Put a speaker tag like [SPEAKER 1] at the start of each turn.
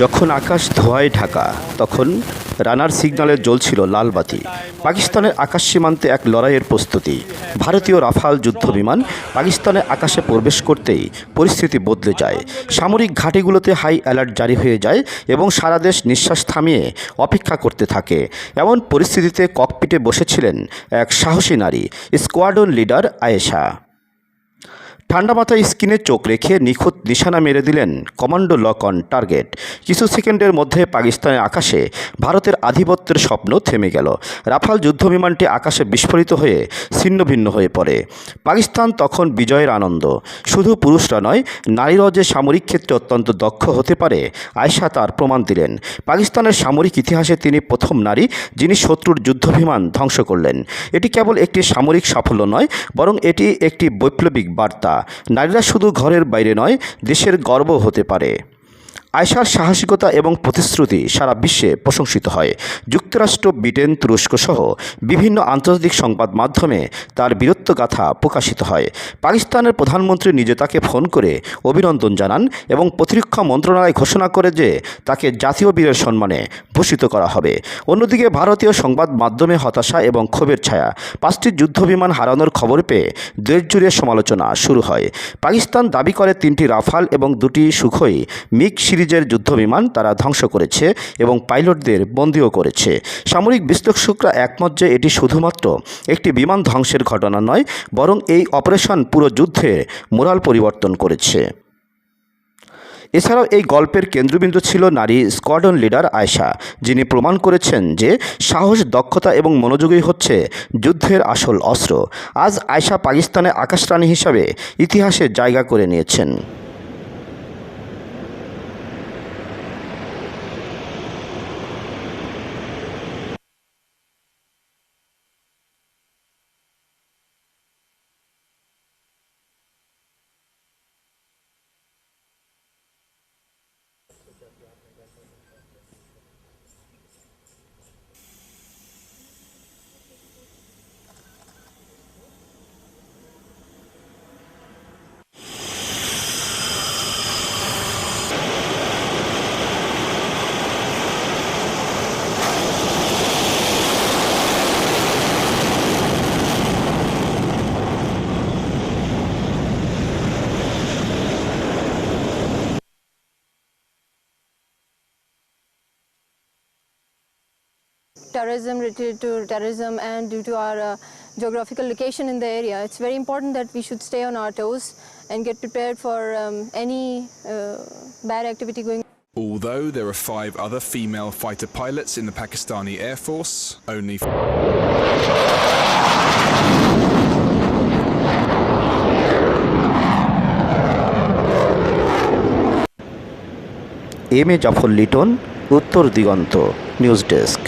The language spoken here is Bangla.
[SPEAKER 1] যখন আকাশ ধোয়ায় ঢাকা, তখন রানার সিগন্যালে জ্বলছিল লাল বাতি। পাকিস্তানের আকাশ সীমান্তে এক লড়াইয়ের প্রস্তুতি। ভারতীয় রাফাল যুদ্ধ বিমান পাকিস্তানের আকাশে প্রবেশ করতেই পরিস্থিতি বদলে যায়। সামরিক ঘাঁটিগুলোতে হাই অ্যালার্ট জারি হয়ে যায় এবং সারা দেশ নিঃশ্বাস থামিয়ে অপেক্ষা করতে থাকে। এমন পরিস্থিতিতে ককপিটে বসেছিলেন এক সাহসী নারী স্কোয়াডন লিডার আয়েশা। ঠান্ডা মাথায় স্কিনে চোখ রেখে নিখুঁত নিশানা মেরে দিলেন কমান্ডো লক অন টার্গেট। কিছু সেকেন্ডের মধ্যে পাকিস্তানের আকাশে ভারতের আধিপত্যের স্বপ্ন থেমে গেল। রাফাল যুদ্ধবিমানটি আকাশে বিস্ফোরিত হয়ে ছিন্নভিন্ন হয়ে পড়ে। পাকিস্তান তখন বিজয়ের আনন্দ। শুধু পুরুষরা নয়, নারীরাও যে সামরিক ক্ষেত্রে অত্যন্ত দক্ষ হতে পারে, আয়শা তার প্রমাণ দিলেন। পাকিস্তানের সামরিক ইতিহাসে তিনি প্রথম নারী যিনি শত্রুর যুদ্ধবিমান ধ্বংস করলেন। এটি কেবল একটি সামরিক সাফল্য নয়, বরং এটি একটি বৈপ্লবিক বার্তা। নারীরা শুধু ঘরের বাইরে নয় দেশের গর্ব হতে পারে। আয়সার সাহসিকতা এবং প্রতিশ্রুতি সারা বিশ্বে প্রশংসিত হয়। যুক্তরাষ্ট্র, ব্রিটেন, তুরস্ক সহ বিভিন্ন আন্তর্জাতিক সংবাদ মাধ্যমে তার বীরত্বগাথা প্রকাশিত হয়। পাকিস্তানের প্রধানমন্ত্রী নিজে তাকে ফোন করে অভিনন্দন জানান এবং প্রতিরক্ষা মন্ত্রণালয় ঘোষণা করে যে তাকে জাতীয় বীরের সম্মানে ভূষিত করা হবে। অন্যদিকে ভারতীয় সংবাদ মাধ্যমে হতাশা এবং ক্ষোভের ছায়া পাঁচটি যুদ্ধবিমান হারানোর খবর পেয়ে দেশ জুড়ে সমালোচনা শুরু হয়। পাকিস্তান দাবি করে তিনটি রাফাল এবং দুটি সুখই মিগ সিরিজের যুদ্ধবিমান তারা ধ্বংস করেছে এবং পাইলটদের বন্দিও করেছে। সামরিক বিশ্লেষকরা একমত যে এটি শুধুমাত্র একটি বিমান ধ্বংসের ঘটনা নয়, বরং এই অপারেশন পুরো যুদ্ধে মোরাল পরিবর্তন করেছে। এছাড়াও এই গল্পের কেন্দ্রবিন্দু ছিল নারী স্কোয়াডন লিডার আয়শা, যিনি প্রমাণ করেছেন যে সাহস, দক্ষতা এবং মনোযোগই হচ্ছে যুদ্ধের আসল অস্ত্র। আজ আয়শা পাকিস্তানে আকাশরানী হিসাবে ইতিহাসে জায়গা করে নিয়েছেন।
[SPEAKER 2] terrorism related to terrorism and due to our uh, geographical location in the area, it's very important that we should stay on our toes and get prepared for um, any uh, bad activity going
[SPEAKER 3] Although there are five other female fighter pilots in the Pakistani Air Force, only
[SPEAKER 1] M A Jafar Liton Uttar Diganta news desk